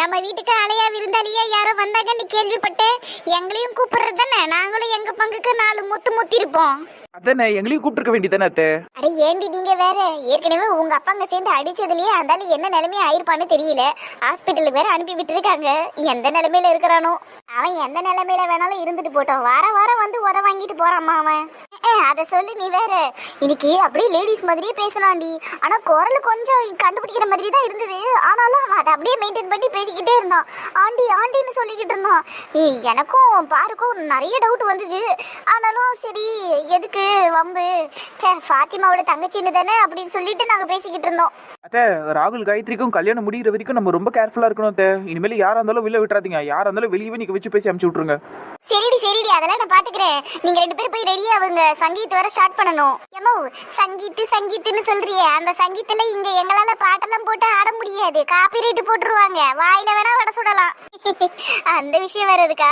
நம்ம வீட்டுக்கு அலையா விருந்தாளியா யாரோ வந்தாங்கன்னு கேள்விப்பட்டேன் எங்களையும் கூப்பிடுறது தானே? நாங்களும் எங்க பங்குக்கு நாலு முத்து முத்திருப்போம். அதானே எங்களையும் கூப்பிட்டுருக்க வேண்டியதானே அத்தை? அட ஏண்டி நீங்க வேற? ஏற்கனவே உங்க அப்பாங்க சேர்ந்து அடிச்சதுலயே அந்தால என்ன நிலைமையா ஆயிருப்பான்னு தெரியல. ஹாஸ்பிட்டலுக்கு வேற அனுப்பி விட்டுருக்காங்க. எந்த நிலைமையில இருக்கிறானோ? அவன் எந்த நிலைமையில வேணாலும் இருந்துட்டு போட்டோம். வார வாரம் வந்து உத வாங்கிட்டு போறாமா அவன். அத சொல்லு நீ வேற. இன்னைக்கு அப்படியே லேடிஸ் மாதிரியே பேசினான்டி. ஆனா குரல் கொஞ்சம் கண்டுபிடிக்கிற மாதிரி தான் இருந்தது. ஆனாலும் அவன் அதை அப்படியே மெயின்டைன் பண்ணி பேசிக்கிட்டே இருந்தான். ஆண்டி ஆண்டின்னு சொல்லிக்கிட்டு இருந்தான். எனக்கும் பாருக்கும் நிறைய டவுட் வந்தது. ஆனாலும் சரி எதுக்கு வம்பு? சே ஃபாத்திமாவோட தங்கச்சின்னு தானே அப்படின்னு சொல்லிட்டு நாங்கள் பேசிக்கிட்டு இருந்தோம். அத்தை ராகுல் காயத்ரிக்கும் கல்யாணம் முடிகிற வரைக்கும் நம்ம ரொம்ப கேர்ஃபுல்லாக இருக்கணும் அத்தை. இனிமேல் யாராக இருந்தாலும் வெளில விட்டுறாதீங்க. யாராக இருந்தாலும் வெளியவே நீங்க வச்சு பேசி அமுச்சு விட்ருங்க சரிடி சரிடி. அதெல்லாம் நான் பாத்துக்கிறேன். நீங்க ரெண்டு பேரும் போய் ரெடியா அவங்க சங்கீத் வர ஸ்டார்ட் பண்ணணும். ஏமோ சங்கீத்து சங்கீத்துன்னு சொல்றியே. அந்த சங்கீத்துல இங்க எங்களால பாட்டெல்லாம் போட்டு ஆட முடியாது. காப்பிரைட் போட்டுருவாங்க. வாயில வேணா வட சுடலாம். அந்த விஷயம் வேற இருக்கா?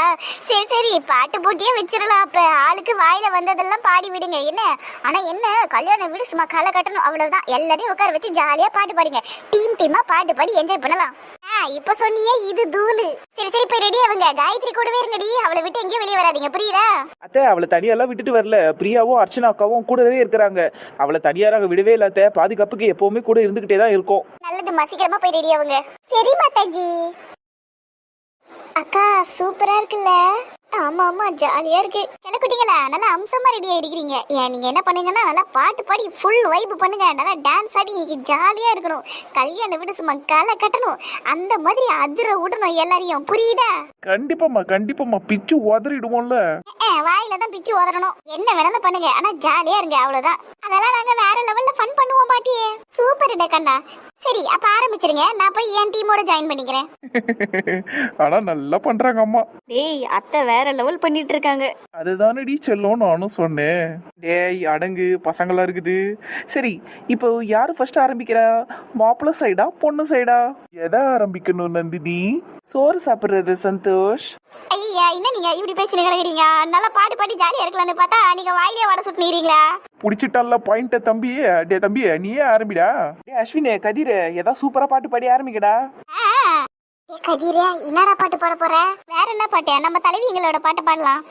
சரி சரி. பாட்டு போட்டியே வச்சிடலாம் அப்ப. ஆளுக்கு வாயில வந்ததெல்லாம் பாடி விடுங்க. என்ன? ஆனா என்ன? கல்யாணம் வீடு சும்மா களை கட்டணும். அவ்வளவுதான். எல்லாரையும் உட்கார வச்சு ஜாலியா பாட்டு பாடுங்க. டீம் டீமா பாட்டு பாடி என்ஜாய் பண்ணலாம். இப்ப சொன்னியே இது தூளு. சரி சரி போய் ரெடி ஆகுங்க காயத்ரி கூடவே இருங்கடி. அவளை விட்டு எங்கேயும் வெளியே வராதீங்க. புரியுதா? அத்தை அவளை தனியாலாம் விட்டுட்டு வரல. பிரியாவும் அர்ச்சனா அக்காவும் கூடவே இருக்கிறாங்க. அவளை தனியா நாங்க விடவே இல்ல அத்தை. பாதுகாப்புக்கு எப்பவுமே கூட இருந்துகிட்டே தான் இருக்கோம். நல்லது சீக்கிரமா போய் ரெடி ஆகுங்க சரி மாதாஜி. அக்கா சூப்பரா இருக்குல்ல? ஆமா ஆமா ஜாலியா இருக்கு. சில குட்டிங்களா நல்லா அம்சமா ரெடி ஆயிருக்கிறீங்க ஏன் நீங்க என்ன பண்ணுங்கன்னா நல்லா பாட்டு பாடி ஃபுல் வைப் பண்ணுங்க. நல்லா டான்ஸ் ஆடி இன்னைக்கு ஜாலியா இருக்கணும். கல்யாணம் விட சும்மா களை கட்டணும். அந்த மாதிரி அதிர விடணும் எல்லாரையும். புரியுதா? கண்டிப்பாம்மா கண்டிப்பாம்மா. பிச்சு உதறிடுவோம்ல. ஏ, வாயில தான் பிச்சு உதறணும். என்ன வேணாலும் பண்ணுங்க. ஆனா ஜாலியா இருங்க அவ்வளவுதான். அதெல்லாம் நாங்க வேற லெவல்ல ஃபன் பண்ணுவோம் பாட்டியே சூப்பர் கண்ணா. சரி அப்ப ஆரம்பிச்சிருங்க. நான் போய் என் டீமோட ஜாயின் பண்ணிக்கிறேன். ஆனா நல்லா பண்றாங்க அம்மா. டேய் அத்தை வேற லெவல் பண்ணிட்டு இருக்காங்க அதுதானடி செல்லம் நானும் சொன்னேன். டேய் அடங்கு பசங்களா இருக்குது. சரி இப்போ யாரு ஃபர்ஸ்ட் ஆரம்பிக்கிறா? மாப்பிள்ளை சைடா பொண்ணு சைடா எதை ஆரம்பிக்கணும் நந்தினி? சோறு சாப்பிடுறது சந்தோஷ். ஐயா என்ன நீங்க இப்படி பேசிட்டு கிடக்குறீங்க? நல்லா பாட்டு பாடி ஜாலியா இருக்கலாம்னு பார்த்தா நீங்க வாயிலே வட சுட்டுனீங்களா? புடிச்சிட்டான்ல பாயிண்ட தம்பி டே தம்பி நீயே ஆரம்பிடா. டே அஸ்வினே கதிர் ஏதாவது சூப்பரா பாட்டு பாடி ஆரம்பிக்கடா. கதிரா என்னடா பாட்டு பாட போற? வேற என்ன பாட்டு? நம்ம தலைவிங்களோட பாட்டு பாடலாம்.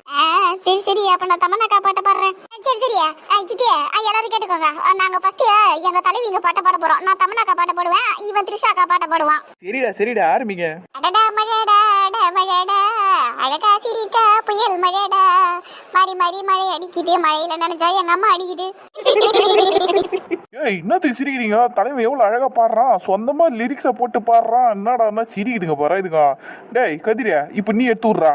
சரி சரி அப்ப நான் தமன்னாக்கா பாட்டு பாடுறேன். சரி சரியா சித்தியா எல்லாரும் கேட்டுக்கோங்க. நாங்க ஃபர்ஸ்ட் எங்க தலைவிங்க பாட்ட பாட போறோம். நான் தமன்னாக்கா பாட்ட பாடுவேன் இவன் த்ரிஷாக்கா பாட்ட பாடுவான். சரிடா சரிடா ஆரம்பிங்க. அடடா மழையடா அட மழையடா அழகா சிரிச்சா புயல் மழையடா மாறி மாறி மழை அடிக்குது. மழையில நினைச்சா எங்க அம்மா அடிக்குது. ஏய் என்னத்தை சிரிக்கிறீங்க? தலைவன் எவ்வளவு அழகா பாடுறான். சொந்தமா லிரிக்ஸ போட்டு பாடுறான். என்னடா சிரிக்குதுங்க பாரு இதுங்க. டேய் கதிரியா இப்ப நீ எடுத்து விட்றா.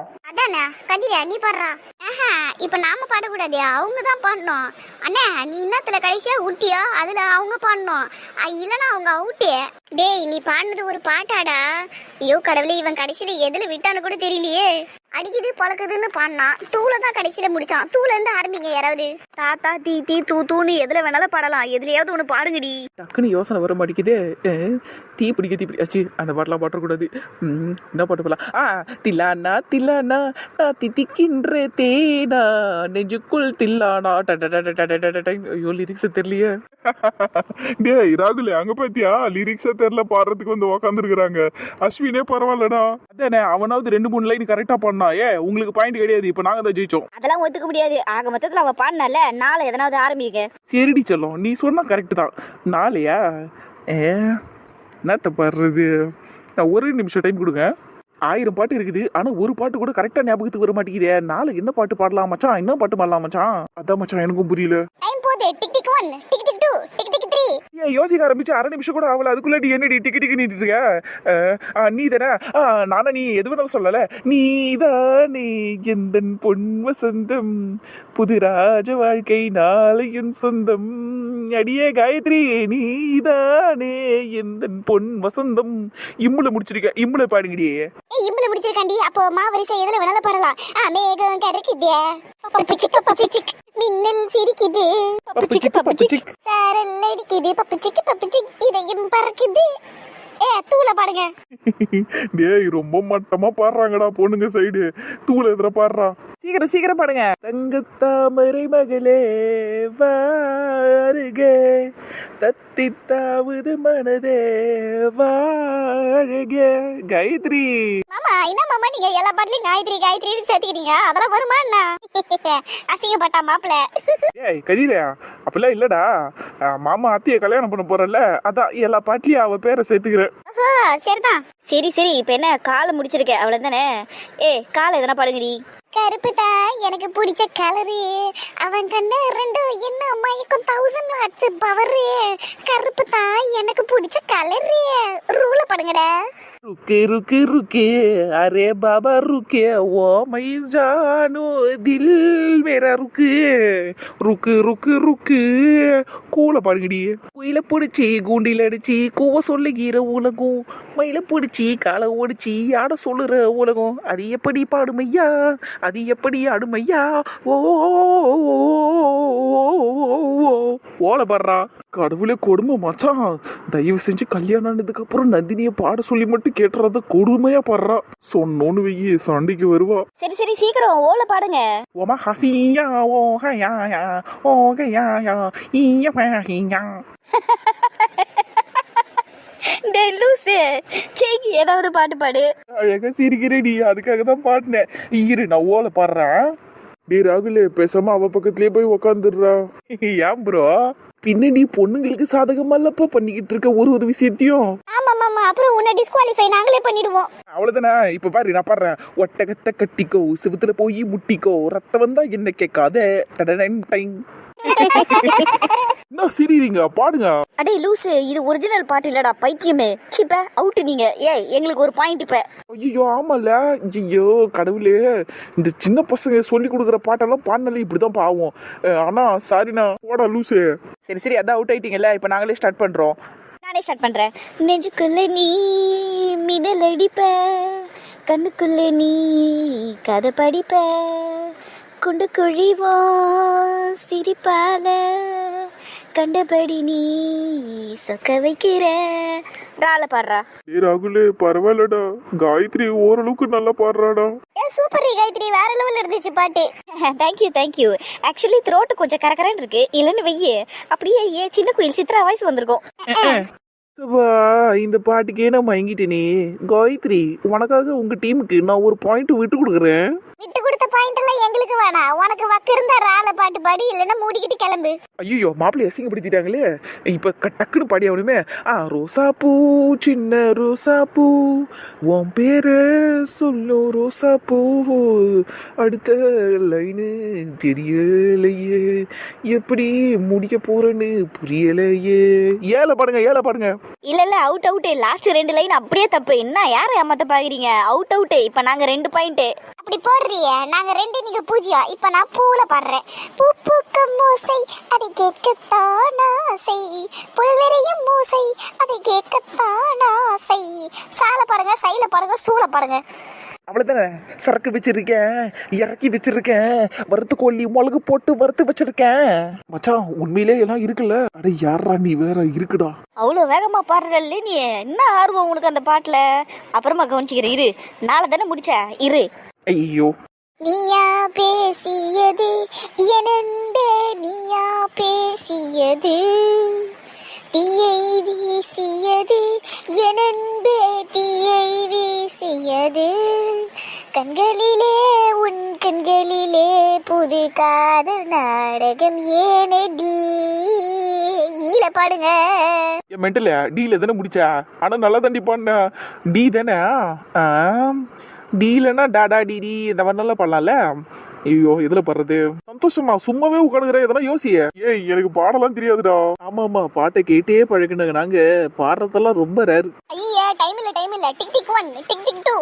அதானே கதிரியா நீ பாடுறா. ஆஹா இப்ப நாம பாடக்கூடாது அவங்க தான் பாடணும். அண்ணா நீ இன்னத்துல கடைசியா ஊட்டியோ? அதுல அவங்க பாடணும். இல்லைன்னா அவங்க அவுட்டியே டேய் நீ பாடினது ஒரு பாட்டாடா. ஐயோ கடவுளே இவன் கடைசியில எதுல விட்டான்னு கூட தெரியலையே. அடிக்குது பழக்குதுன்னு பாடினான் தூளை தான் கடைசியில் முடிச்சான். தூளேருந்து ஆரம்பிங்க யாராவது. தாத்தா தீ தீ தூ தூன்னு எதில் வேணாலும் பாடலாம். எதுலையாவது ஒண்ணு பாடுங்கடி. டக்குன்னு யோசனை வர மாட்டேங்குதே. தீ பிடிக்க தீ பிடி ஆச்சு அந்த பாட்டெலாம் பாட்டக்கூடாது. என்ன பாட்டு போலாம் ஆ தில்லானா தில்லானா நான் தித்திக்கின்ற தேனா நெஞ்சுக்குள் தில்லானா ஐயோ லிரிக்ஸ் தெரியலையே. டே ராகுல் அங்க பாத்தியா? லிரிக்ஸே தெரியல பாடுறதுக்கு வந்து உக்காந்துருக்குறாங்க. அஸ்வினே பரவாயில்லடா. அதானே அவனாவது ரெண்டு மூணு லைன் கரெக்டா பண்ண ஏ உங்களுக்கு பாயிண்ட் கிடையாது இப்போ நாங்க தான் ஜெயிச்சோம். அதெல்லாம் ஒத்துக்க முடியாது. ஆக மொத்தத்துல அவ பாடினால நாளை எதனாவது ஆரம்பிக்க சரிடி செல்லம் நீ சொன்னா கரெக்ட் தான். நாளையா? ஏ என்னத்த பாடுறது? நான் ஒரு நிமிஷம் டைம் கொடுங்க. ஆயிரம் பாட்டு இருக்குது ஆனா ஒரு பாட்டு கூட கரெக்டா ஞாபகத்துக்கு வர மாட்டேங்குதே. நாளை என்ன பாட்டு பாடலாம் மச்சான்? என்ன பாட்டு பாடலாம் மச்சான்? அதான் மச்சான் எனக்கும் புரியல. டைம் போகுது tick tick one tick tick two tick tick three ஏன் யோசிக்க ஆரம்பிச்சு அரை நிமிஷம் கூட ஆகல. அதுக்குள்ள நீ என்னடி டிக்கி டிக்கி நீட்டு இருக்க? அஹ், ஆ, நீ தானே? ஆ, நானா நீ எது வேணாலும் சொல்லல. நீ தானே எந்த பொன் வசந்தம்? புது ராஜ வாழ்க்கை நாளையும் சொந்தம். அடியே காயத்ரி நீ தானே எந்த பொன் வசந்தம்? இம்முல முடிச்சிருக்க இம்முல பாடுங்கடியே இம்பள முடிச்சிருக்காண்டி. அப்போ மாவரிசை எதுல வேணாலும் பாடலாம். ஆ மேகம் கருக்குதே. பப்பு சிக்கு பப்பு சிக் மின்னல் சிரிக்குது. பப்பு சிக்கு பப்பு சிக் சாரல் அடிக்குது. பப்பு சிக்கு பப்பு சிக் இதயம் பறக்குது. ஏ தூள பாடுங்க டேய் ரொம்ப மட்டமா பாடுறாங்கடா பொண்ணுங்க சைடு. தூள் எதிர பாடுறா? சீக்கிரம் சீக்கிரம் பாடுங்க. தங்கத்தாமரை மகளே வாருக தத்தி தாவுது மனதே வாழக காயத்ரி. மாமா என்ன மாமா நீங்க எல்லா பாட்டுலயும் காயத்ரி காயத்ரின்னு சேர்த்துக்கிறீங்க? அதெல்லாம் வருமா என்ன? அசிங்கப்பட்டா மாப்பிள்ள. ஏய் கதிரா அப்படிலாம் இல்லடா. மாமா அத்தியை கல்யாணம் பண்ண போறல அதான் எல்லா பாட்டிலையும் அவ பேரை சேர்த்துக்கிறேன். சரிதான். சரி சரி இப்போ என்ன காலை முடிச்சிருக்க? அவ்வளோதானே ஏ காலை எதனா படுங்கடி. கருப்பு தான் எனக்கு பிடிச்ச கலரு அவன் கண்ணு ரெண்டும் என்ன மயக்கம்? தௌசண்ட் வாட்ஸ் பவரு கருப்பு தான் எனக்கு பிடிச்ச கலரு ரூல படுங்கடா रुके रुके ருக்கே அரே பாபா ருக்கே ओ मई जानो दिल ருக்கு ருக்கு ருக்கு ருக்கு கூல பாடுங்கடி குயில பிடிச்சி கூண்டில் அடிச்சு கூவ சொல்லுகிற உலகம் மயில பிடிச்சி காலை ஓடிச்சு ஆட சொல்லுற உலகம் அது எப்படி பாடுமையா அது எப்படி ஆடுமையா ஓ ஓலை பாடுறான் கடவுளே கொடுமை மச்சான். தயவு செஞ்சு கல்யாணம் ஆனதுக்கப்புறம் நந்தினியை பாட சொல்லி மட்டும் கேட்டுறத கொடுமையா பாடுறா. சொன்னோன்னு வெயி சண்டைக்கு வருவா. சரி சரி சீக்கிரம் ஓல பாடுங்க. ஓமா ஹசியா ஓ ஹயா யா ஓ ஹயா யா ஈய ஹியா. டேய் லூசு. சேக்கி ஏதாவது பாட்டு பாடு. அழகா சிரிக்கிறேடி அதுக்காக தான் பாடினேன். இரு நான் ஓலை பாடுறேன். நீ ராகுலே பேசாம அவ பக்கத்துலயே போய் உக்காந்துடுறா. ஏன் ப்ரோ பின்னாடி பொண்ணுங்களுக்கு சாதகமாலப்பா பண்ணிக்கிட்டு இருக்க ஒரு ஒரு விஷயத்தையும். ஆமா மாமா. அப்புறம் உன்னை டிஸ்குவாலிஃபை நாங்களே பண்ணிடுவோம். அவ்வளவுதானே? இப்ப பாரு நான் பாடுறேன். ஒட்டகத்தை கட்டிக்கோ சிவத்துல போய் முட்டிக்கோ ரத்தம் வந்தா என்ன கேட்காத? டடடன் டைம் என்ன சிரிங்க பாடுங்க. அடே லூசு இது ஒரிஜினல் பாட்டு இல்லடா பைத்தியமே. சிப்ப அவுட்டு நீங்க. ஏய் எங்களுக்கு ஒரு பாயிண்ட் இப்ப. ஐயோ ஆமால ஐயோ கடவுளே. இந்த சின்ன பசங்க சொல்லி கொடுக்குற பாட்டெல்லாம் பாடினாலே இப்படிதான் பாவம். ஆனா சாரிண்ணா போடா லூசு. சரி சரி அதான் அவுட் ஆயிட்டீங்கல்ல இப்போ நாங்களே ஸ்டார்ட் பண்றோம். நானே ஸ்டார்ட் பண்றேன். நெஞ்சுக்குள்ள நீ மிடல் அடிப்ப. கண்ணுக்குள்ள நீ கதை படிப்ப. குண்டு குழிவோ சிரிப்பால. கண்டபடி நீ சொக்க வைக்கிற. ரால பாடுறா. டே ராகுலே பரவாயில்லடா. காயத்ரி ஓரளவுக்கு நல்லா பாடுறாடா. ஏ சூப்பர் காயத்ரி. வேற லெவல்ல இருந்துச்சு பாட்டு. தேங்க்யூ தேங்க்யூ ஆக்சுவலி த்ரோட்டு கொஞ்சம் கரகரன்னு இருக்கு. இல்லைன்னு வெய்ய அப்படியே ஏன் சின்ன குயில் சித்ரா வாய்ஸ் வந்திருக்கும். இந்த பாட்டுக்கே நான் மயங்கிட்டேனே. காயத்ரி உனக்காக உங்க டீமுக்கு நான் ஒரு பாயிண்ட் விட்டு கொடுக்குறேன். விட்டு கொடுத்த பாயிண்ட் எல்லாம் எங்களுக்கு வேணாம் உனக்கு வக்கு இருந்தா ரால பாட்டு பாடி இல்லைன்னா மூடிக்கிட்டு கிளம்பு. ஐயோ மாப்பிள்ளை அசிங்கப்படுத்திட்டாங்களே. இப்ப டக்குன்னு பாடி ஆகணுமே ஆ ரோசா பூ சின்ன ரோசா பூ உன் பேரு சொல்லும் ரோசா பூ அடுத்த லைனு தெரியலையே எப்படி முடிக்க போறேன்னு புரியலையே. ஏழை பாடுங்க ஏழை பாடுங்க. இல்ல இல்ல அவுட் அவுட் லாஸ்ட் ரெண்டு லைன் அப்படியே தப்பு. என்ன யாரை ஏமாத்த பாக்குறீங்க? அவுட் அவுட் இப்ப நாங்க ரெண்டு பாயிண்ட் அப்படி போடுறிய? நாங்க ரெண்டு நீங்க பூஜ்ஜியம் இப்ப நான் பூல பாடுறேன். பூ பூக்கும் மூசை அதை கேட்கத்தான் ஆசை. புல்வெறியும் மூசை அதை கேட்கத்தான் ஆசை. சால பாடுங்க சைல பாடுங்க சூள பாடுங்க. அவ்வளவுதானே? சரக்கு வச்சிருக்கேன் இறக்கி வச்சிருக்கேன் வறுத்து கோழி மிளகு போட்டு வறுத்து வச்சிருக்கேன். மச்சான் உண்மையிலே எல்லாம் இருக்குல்ல? அட யாரா நீ வேற? இருக்குடா. அவ்வளோ வேகமா பாடுறல்ல நீ? என்ன ஆர்வம் உனக்கு அந்த பாட்டுல? அப்புறமா கவனிச்சுக்கிறேன் இரு. நாளை தானே முடிச்ச இரு. ஐயோ. நீயா பேசியது எனந்த நீயா பேசியது? தீயை வீசியது எனந்த தீயை வீசியது? கண்களிலே உன் கண்களிலே புது காதல் நாடகம் ஏனடி ஈல பாடுங்க. என் மென்டல டீல தானே முடிச்சா? ஆனா நல்லா தாண்டி பாடின. டி தானே? டீலனா டாடா டிடி இந்த மாதிரிலாம் பாடலாம்ல ஐயோ இதுல பாடுறது? சந்தோஷமா சும்மாவே உட்காந்துக்கிறேன் எதனா யோசிய. ஏய் எனக்கு பாடலாம் தெரியாதுடா. ஆமா ஆமா பாட்டை கேட்டே பழகினாங்க நாங்க பாடுறதெல்லாம் ரொம்ப ரேர் ஐயா டைம் இல்ல டைம் இல்ல. Tick tick one tick tick two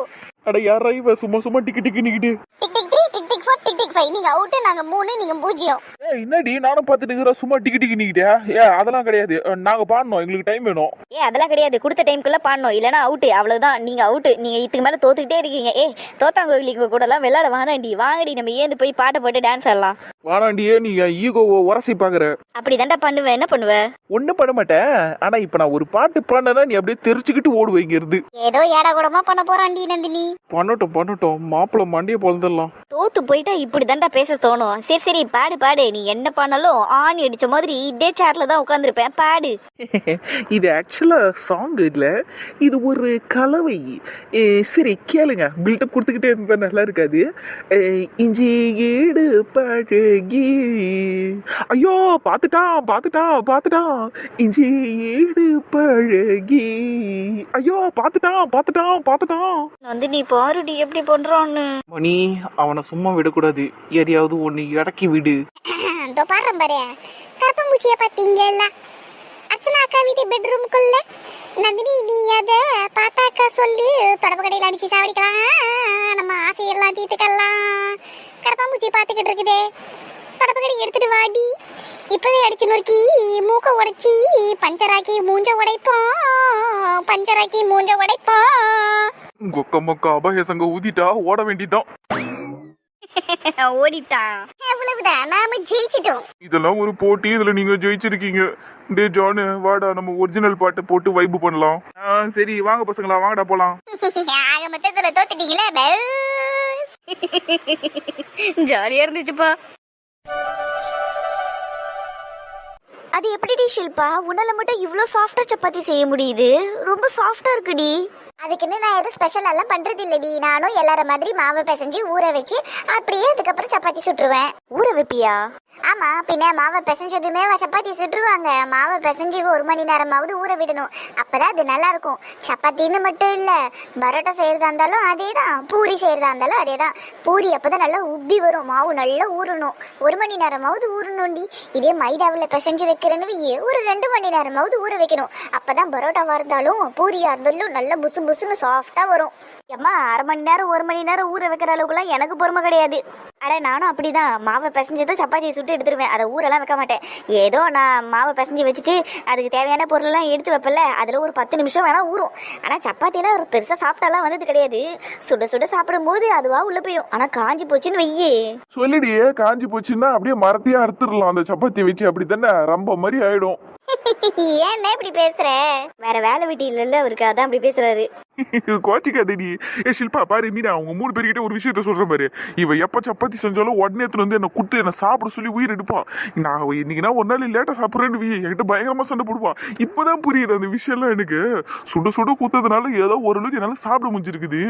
அட யாரா இவ? சும்மா சும்மா டிக்கி டிக்கி நிக்கிட்டு. Tick tick three tick tick four tick tick five நீங்க அவுட்டு நாங்க மூணு நீங்க பூஜ்ஜியம். ஏ என்னடி? நானும் பார்த்துட்டு இருக்கிறேன் சும்மா டிக்கி டிக்கி நிக்கிட்டியா? ஏ அதெல்லாம் கிடையாது. நாங்க பாடணும். எங்களுக்கு டைம் வேணும். ஏ அதெல்லாம் கிடையாது. கொடுத்த டைம்குள்ள பாடணும். இல்லைன்னா அவுட்டு அவ்வளவுதான். நீங்க அவுட்டு நீங்க இதுக்கு மேல தோத்துக்கிட்டே இருக்கீங்க. ஏ தோத்தாங்கோயிலுக்கு கூட எல்லாம். விளையாட வானாண்டி வாங்கடி. நம்ம ஏந்து போய் பாட்டை போட்டு டான்ஸ் ஆடலாம். வானாண்டியே நீ ஈகோவை உரசி பாக்குற. அப்படி பண்ணுவேன் என்ன பண்ணுவ? ஒன்றும் பண்ண மாட்டேன். ஆனா இப்ப நான் ஒரு பாட்டு பாடினா நீ அப்படியே தெரிச்சுக்கிட்டு ஓடுவ இங்க இருந்து ஏதோ ஏடா கூடமா பண்ண போறான்டி நந்தினி. பண்ணட்டும் பண்ணட்டும். மாப்பிள்ள மண்டியை பொழுந்துடலாம். தோத்து போயிட்டா இப்படி பேச தோணும். சரி சரி பாடு பாடு. நீ என்ன பண்ணாலும் ஆணி அடிச்ச மாதிரி இதே சேர்ல தான் உட்காந்துருப்பேன் பாடு. இது ஆக்சுவலா சாங் இல்ல. இது ஒரு கலவை. ஏ, சரி கேளுங்க. பில்டப் கொடுத்துக்கிட்டே இருந்தா நல்லா இருக்காது. இஞ்சி ஈடு பழகி. ஐயோ பார்த்துட்டான் பார்த்துட்டான் பார்த்துட்டான். இஞ்சி ஈடு பழகி. ஐயோ பார்த்துட்டான் பார்த்துட்டான் பார்த்துட்டான். வந்து நீ பாருடி எப்படி பண்றான்னு. மணி அவனை சும்மா விடக்கூடாது. எதையாவது ஒன்று இறக்கி விடு. இதோ பாடுறேன் பாரு கருப்பம்பூச்சிய பாத்தீங்கல்ல அர்ச்சனா அக்கா வீட்டு பெட்ரூம்குள்ள நந்தினி நீ அத பார்த்தாக்கா சொல்லு. தொடப்பு கடையில் அடிச்சு சாவடிக்கலாம். நம்ம ஆசையெல்லாம் தீர்த்துக்கலாம். கருப்பாம்பூச்சி பார்த்துக்கிட்டு இருக்குதே. தொடப்பு கடை எடுத்துட்டு வாடி. இப்பவே அடிச்சு நொறுக்கி மூக்க உடைச்சி பஞ்சராக்கி மூஞ்ச உடைப்போம். பஞ்சராக்கி மூஞ்ச உடைப்போம். கொக்க மொக்க அபய சங்க ஊதிட்டா ஓட வேண்டியதான் ஓடிட்டான். அவ்வளவுதான் நாம ஜெயிச்சிட்டோம். இதெல்லாம் ஒரு போட்டி. இதுல நீங்க ஜெயிச்சிருக்கீங்க. டே ஜானு வாடா நம்ம ஒரிஜினல் பாட்டை போட்டு வைப்பு பண்ணலாம். ஆ, சரி வாங்க பசங்களா வாங்கடா போலாம். ஆக மொத்தத்துல தோத்துட்டீங்களே. ஜாலியா இருந்துச்சுப்பா. அது எப்படிடி ஷில்பா? உன்னால மட்டும் இவ்ளோ சாஃப்டா சப்பாத்தி செய்ய முடியுது. ரொம்ப சாஃப்டா இருக்குடி. அதுக்குன்னு நான் எதுவும் ஸ்பெஷல் எல்லாம் பண்றது இல்லடி. நானும் எல்லார மாதிரி மாவை பிசைஞ்சு ஊற வச்சு அப்படியே அதுக்கப்புறம் சப்பாத்தி சுட்டுருவேன். ஊற வைப்பியா? ஆமா பின்ன மாவை பிசைஞ்சதுமே சப்பாத்தி சுட்டுருவாங்க. மாவை பிசைஞ்சு ஒரு மணி நேரமாவது ஊற விடணும். அப்பதான் அது நல்லா இருக்கும். சப்பாத்தின்னு மட்டும் இல்ல பரோட்டா செய்யறதா இருந்தாலும் அதே தான் பூரி செய்யறதா இருந்தாலும் அதே தான் பூரி அப்பதான் நல்லா உப்பி வரும். மாவு நல்லா ஊறணும். ஒரு மணி நேரமாவது ஊறணும்டி. இதே மைதாவில் பிசைஞ்சு வைக்கிறேன்னு ஒரு ரெண்டு மணி நேரமாவது ஊற வைக்கணும். அப்பதான் பரோட்டாவா இருந்தாலும் பூரியா இருந்தாலும் நல்லா புசு புசுன்னு சாஃப்டா வரும். அம்மா அரை மணி நேரம் ஒரு மணி நேரம் ஊற வைக்கிற அளவுக்குலாம் எனக்கு பொறுமை கிடையாது. அட நானும் அப்படிதான். மாவை பிசைஞ்சதும் சப்பாத்தியை சுட்டு எடுத்துருவேன். அதை ஊரெல்லாம் வைக்க மாட்டேன். ஏதோ நான் மாவை பிசைஞ்சு வச்சுட்டு அதுக்கு தேவையான பொருளெல்லாம் எடுத்து வைப்பல அதில் ஒரு பத்து நிமிஷம் வேணா ஊறும். ஆனால் சப்பாத்தியெல்லாம் ஒரு பெருசாக சாப்பிட்டாலாம் வந்தது கிடையாது. சுட சுட சாப்பிடும்போது அதுவா உள்ள போயிடும். ஆனால் காஞ்சி போச்சுன்னு வையே. சொல்லிடியே காஞ்சி போச்சுன்னா அப்படியே மரத்தையே அறுத்துடலாம். அந்த சப்பாத்தி வச்சு அப்படி தானே ரொம்ப மாதிரி ஆயிடும். ஏன்னா இப்படி பேசுற? வேற வேலை வெட்டி இல்லைல்ல அவருக்கு அதான் அப்படி பேசுறாரு. கோச்சிக்காதடி. ஏ ஷில்பா பாரு மீனா அவங்க மூணு பேர்கிட்ட ஒரு விஷயத்த சொல்றேன் பாரு. இவ எப்ப சப்பாத்தி செஞ்சாலும் உடனே எடுத்துட்டு வந்து என்ன குடுத்து என்ன சாப்பிட சொல்லி உயிர் எடுப்பான் நான் இன்னைக்குனா ஒரு நாள் லேட்டா சாப்பிட்றேன்னு வி என்கிட்ட பயங்கரமா சண்டை போடுவான் இப்பதான் புரியுது அந்த விஷயம்லாம் எனக்கு. சுட சுட குத்ததுனால ஏதோ ஓரளவுக்கு என்னால சாப்பிட முடிஞ்சிருக்குது.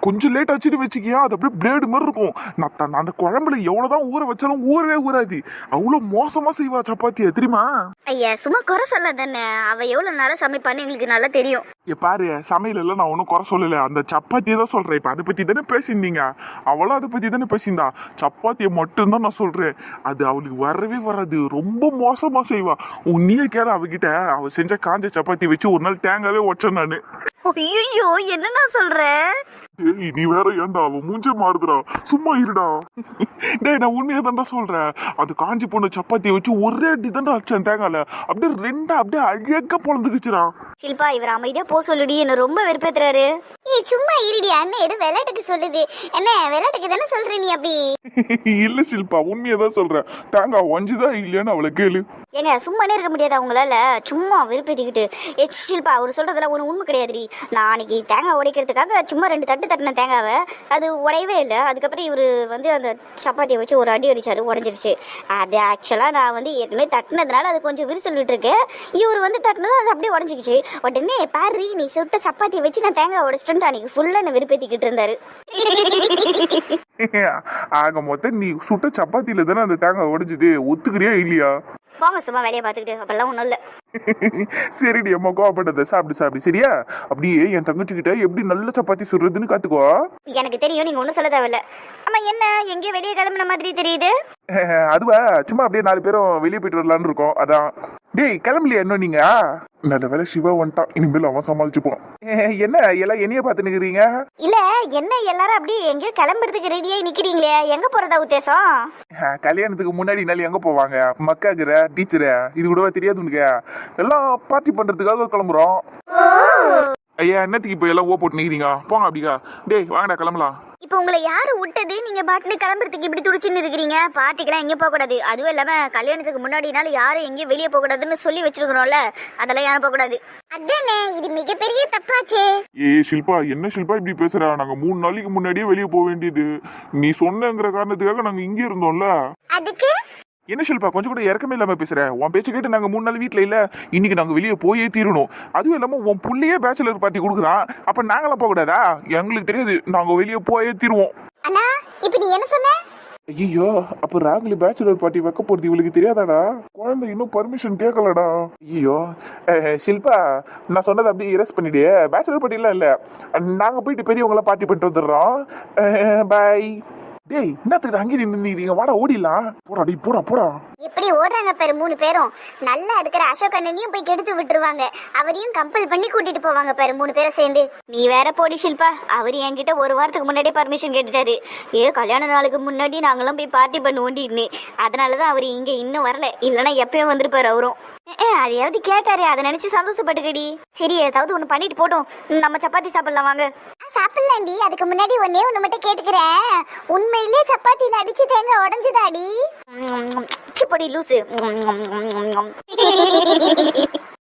கொஞ்சம் லேட் ஆச்சுன்னு வச்சுக்கியா அது அப்படியே பிளேடு மாதிரி இருக்கும். நான் அந்த குழம்புல எவ்வளவுதான் ஊற வச்சாலும் ஊறவே ஊறாது. அவ்வளவு மோசமா செய்வா சப்பாத்திய தெரியுமா? ஐயா சும்மா குறை சொல்ல தானே. அவ எவ்வளோ நாளாக சமைப்பான்னு எங்களுக்கு நல்லா தெரியும். ஏ பாரு சமையல் எல்லாம் நான் ஒன்றும் குறை சொல்லல. அந்த சப்பாத்தியை தான் சொல்றேன். இப்போ அதை பத்தி தானே பேசியிருந்தீங்க? அவளும் அதை பத்தி தானே பேசியிருந்தா. சப்பாத்தியை மட்டும்தான் நான் சொல்றேன். அது அவளுக்கு வரவே வராது. ரொம்ப மோசமா செய்வா. உன்னையே கேள அவகிட்ட. அவ செஞ்ச காஞ்ச சப்பாத்தி வச்சு ஒரு நாள் தேங்காவே உடச்சேன் நானு. ஐயோ என்னண்ணா சொல்ற? ஏய் நீ வேற ஏன்டா? அவ மூஞ்சே மாறுதுடா. சும்மா இருடா. டேய் நான் உண்மையை தான்டா சொல்றேன். அது காஞ்சி போன சப்பாத்தியை வச்சு ஒரே அடி தான்டா அடிச்சேன் தேங்கால அப்படியே ரெண்டா அப்படியே அழகா பொழந்துக்குச்சுடா ஷில்பா இவர் அமைதியா போ சொல்லுடி. என்ன ரொம்ப வெறுப்பேத்துறாரு. ஏய் சும்மா இருடி அண்ணன் ஏதோ விளையாட்டுக்கு சொல்லுது. என்ன விளையாட்டுக்கு தானே சொல்ற நீ அப்படி? இல்ல சில்பா உண்மையை தான் சொல்றேன். தேங்காய் ஒஞ்சுதா இல்லையான்னு அவளை கேளு. ஏங்க சும்மானே இருக்க முடியாது அவங்களால சும்மா வெறுப்பேத்திக்கிட்டு. ஏ ஷில்பா அவர் சொல்றதுல ஒன்று உண்மை கிடையாதுடி. நான் அன்னைக்கு தேங்காய் உடைக்கிறதுக்காக சும்மா ரெண்டு தட்டு தட்டின தேங்காவை. அது உடையவே இல்லை. அதுக்கப்புறம் இவர் வந்து அந்த சப்பாத்தியை வச்சு ஒரு அடி அடிச்சாரு உடஞ்சிருச்சு. அது ஆக்சுவலாக நான் வந்து ஏற்கனவே தட்டினதுனால அது கொஞ்சம் விரிசல் விட்டுருக்கு. இவர் வந்து தட்டினதும் அது அப்படியே உடஞ்சிக்கிச்சு. உடனே பாரு நீ சுட்ட சப்பாத்தியை வச்சு நான் தேங்காய் உடைச்சிட்டு அன்னைக்கு ஃபுல்லாக என்ன வெறுப்பேத்திக்கிட்டு இருந்தாரு. ஆக மொத்தம் நீ சுட்ட சப்பாத்தியில தானே அந்த தேங்காய் உடைஞ்சுது? ஒத்துக்கிறியா இல்லையா? போங்க சும்மா வேலையை பார்த்துக்கிட்டு அப்பெல்லாம் ஒன்றும் இல்லை. சரிடி அம்மா கோவப்பட்டத சாப்பிடு சாப்பிடு. சரியா? அப்படியே என் தங்கச்சி கிட்ட எப்படி நல்ல சப்பாத்தி சுடுறதுன்னு காத்துக்கோ. எனக்கு தெரியும் நீங்க ஒன்றும் சொல்ல தேவையில்ல. ஆமா என்ன? எங்கேயோ வெளியே கிளம்புன மாதிரி தெரியுது. அதுவா சும்மா அப்படியே நாலு பேரும் வெளியே போயிட்டு வரலான்னு இருக்கோம். அதான். டேய் கிளம்பலையா இன்னும் நீங்க? நல்ல வேலை சிவா வந்துட்டான். இனிமேல் அவன் சமாளிச்சுப்போம் என்ன எல்லாம் என்னைய பார்த்து நிக்கிறீங்க இல்ல என்ன எல்லாரும் அப்படியே எங்கேயோ கிளம்புறதுக்கு ரெடியாகி நிக்கிறீங்களே? எங்க போறதா உத்தேசம்? கல்யாணத்துக்கு முன்னாடி நாள் எங்க போவாங்க? மக்காக்குற டீச்சரு இது கூடவா தெரியாது உனக்கு? எல்லாம் பார்ட்டி பண்றதுக்காக கிளம்புறோம். ஐயா என்னத்துக்கு இப்போ எல்லாம் ஓ போட்டு நிக்கிறீங்க? போங்க அப்படிக்கா டேய் வாங்கடா கிளம்பலாம். இப்போ உங்களை யாரு விட்டது? நீங்க பாட்டுன்னு கிளம்புறதுக்கு இப்படி துடிச்சுன்னு இருக்கிறீங்க? பார்ட்டிக்கெல்லாம் எங்கேயும் போகக்கூடாது. அதுவும் இல்லாம கல்யாணத்துக்கு முன்னாடினால யாரும் எங்கேயும் வெளியே போகக்கூடாதுன்னு சொல்லி வச்சிருக்கிறோம்ல அதெல்லாம் யாரும் போகக்கூடாது. அதானே இது மிகப்பெரிய தப்பாச்சே. ஏய் ஷில்பா என்ன ஷில்பா இப்படி பேசுற? நாங்க மூணு நாளைக்கு முன்னாடியே வெளியே போக வேண்டியது. நீ சொன்னங்கிற காரணத்துக்காக நாங்க இங்கே இருந்தோம்ல. அதுக்கு? என்ன ஷில்பா கொஞ்சம் கூட இறக்கமே இல்லாம பேசுற? உன் பேச்சு கேட்டு நாங்க மூணு நாள் வீட்ல இல்ல. இன்னைக்கு நாங்க வெளியே போயே தீரணும். அதுவும் இல்லாம உன் புள்ளையே பேச்சுலர் பார்ட்டி கொடுக்குறான். அப்ப நாங்களாம் போக கூடாதா எங்களுக்கு தெரியாது. நாங்க வெளியே போயே தீருவோம். அண்ணா இப்ப நீ என்ன சொன்ன? ஐயோ அப்ப ராகுலி பேச்சுலர் பார்ட்டி வைக்க போறது இவளுக்கு தெரியாதாடா? குழந்தை இன்னும் பர்மிஷன் கேட்கலடா. ஐயோ ஷில்பா நான் சொன்னதை அப்படியே இரஸ் பண்ணிடு. பேச்சுலர் பார்ட்டிலாம் இல்ல. நாங்க போயிட்டு பெரியவங்கள பார்ட்டி பண்ணிட்டு வந்துடுறோம். பாய் டேய் என்னத்துக்கு அங்கே நின்னுறீங்க வாடா ஓடிடலாம். போடா டேய் போடா போடா. எப்படி ஓடுறாங்க பாரு மூணு பேரும். நல்லா இருக்கிற அசோக் அண்ணனையும் போய் கெடுத்து விட்டுருவாங்க. அவரையும் கம்பல் பண்ணி கூட்டிட்டு போவாங்க பாரு மூணு பேரும் சேர்ந்து. நீ வேற போடி ஷில்பா. அவர் என்கிட்ட ஒரு வாரத்துக்கு முன்னாடியே பர்மிஷன் கேட்டுட்டாரு. ஏ கல்யாண நாளுக்கு முன்னாடி நாங்களாம் போய் பார்ட்டி பண்ணுவோண்டின்னு அதனால தான் அவர் இங்கே இன்னும் வரல. இல்லைன்னா எப்பயும் வந்திருப்பாரு அவரும். ஏ அதையாவது கேட்டாரு அதை நினைச்சு சந்தோஷப்பட்டுக்கடி. சரி ஏதாவது ஒன்று பண்ணிட்டு போட்டோம். நம்ம சப்பாத்தி சாப்பிடலாம் வாங்க. சாப்பிடலாண்டி. அதுக்கு முன்னாடி ஒன்னே ஒண்ணு மட்டும் கேட்டுக்கிறேன். உண்மையிலேயே சப்பாத்தியில அடிச்சு தேங்காய் உடஞ்சுதாடி. சிப்படி லூசு.